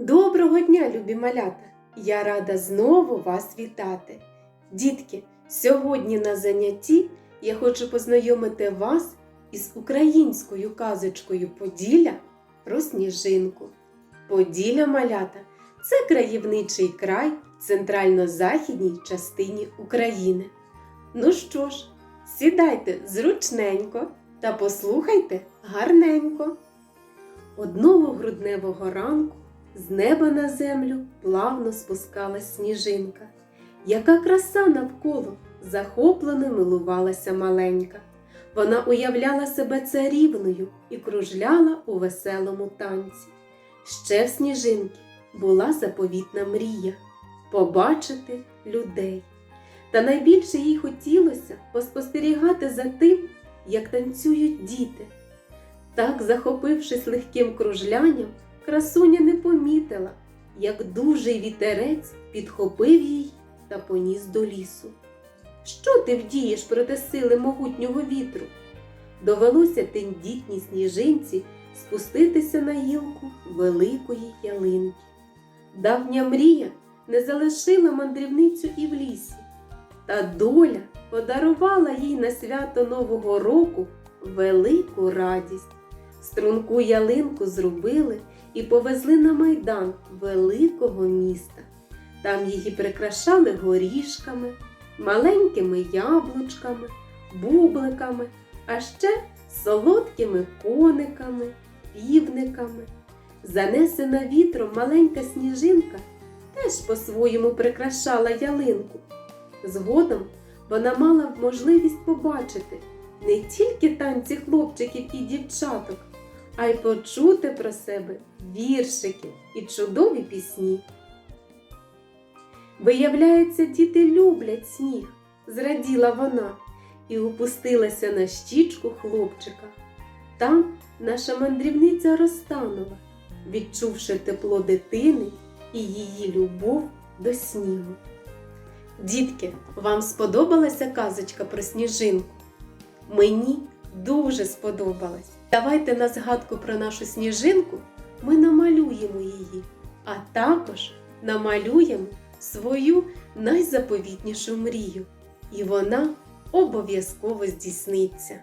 Доброго дня, любі малята! Я рада знову вас вітати. Дітки, сьогодні на занятті я хочу познайомити вас із українською казочкою Поділля про сніжинку. Поділля малята це краєвничий край в центрально-західній частині України. Ну що ж, сідайте зручненько та послухайте гарненько. Одного грудневого ранку з неба на землю плавно спускалась сніжинка. Яка краса навколо захоплено милувалася маленька. Вона уявляла себе царівною і кружляла у веселому танці. Ще в сніжинки була заповітна мрія побачити людей. Та найбільше їй хотілося поспостерігати за тим, як танцюють діти. Так, захопившись легким кружлянням, красуня не помітила, як дужий вітерець підхопив їй та поніс до лісу. Що ти вдієш проти сили могутнього вітру? Довелося тендітній сніжинці спуститися на гілку великої ялинки. Давня мрія не залишила мандрівницю і в лісі, та доля подарувала їй на свято Нового року велику радість. Струнку ялинку зробили і повезли на майдан великого міста. Там її прикрашали горішками, маленькими яблучками, бубликами, а ще солодкими кониками, півниками. Занесена вітром маленька сніжинка теж по-своєму прикрашала ялинку. Згодом вона мала можливість побачити не тільки танці хлопчиків і дівчаток, а й почути про себе віршики і чудові пісні. Виявляється, діти люблять сніг, зраділа вона і опустилася на щічку хлопчика. Там наша мандрівниця розтанула, відчувши тепло дитини і її любов до снігу. Дітки, вам сподобалася казочка про сніжинку? Мені дуже сподобалась. Давайте на згадку про нашу сніжинку ми намалюємо її, а також намалюємо свою найзаповітнішу мрію. І вона обов'язково здійсниться.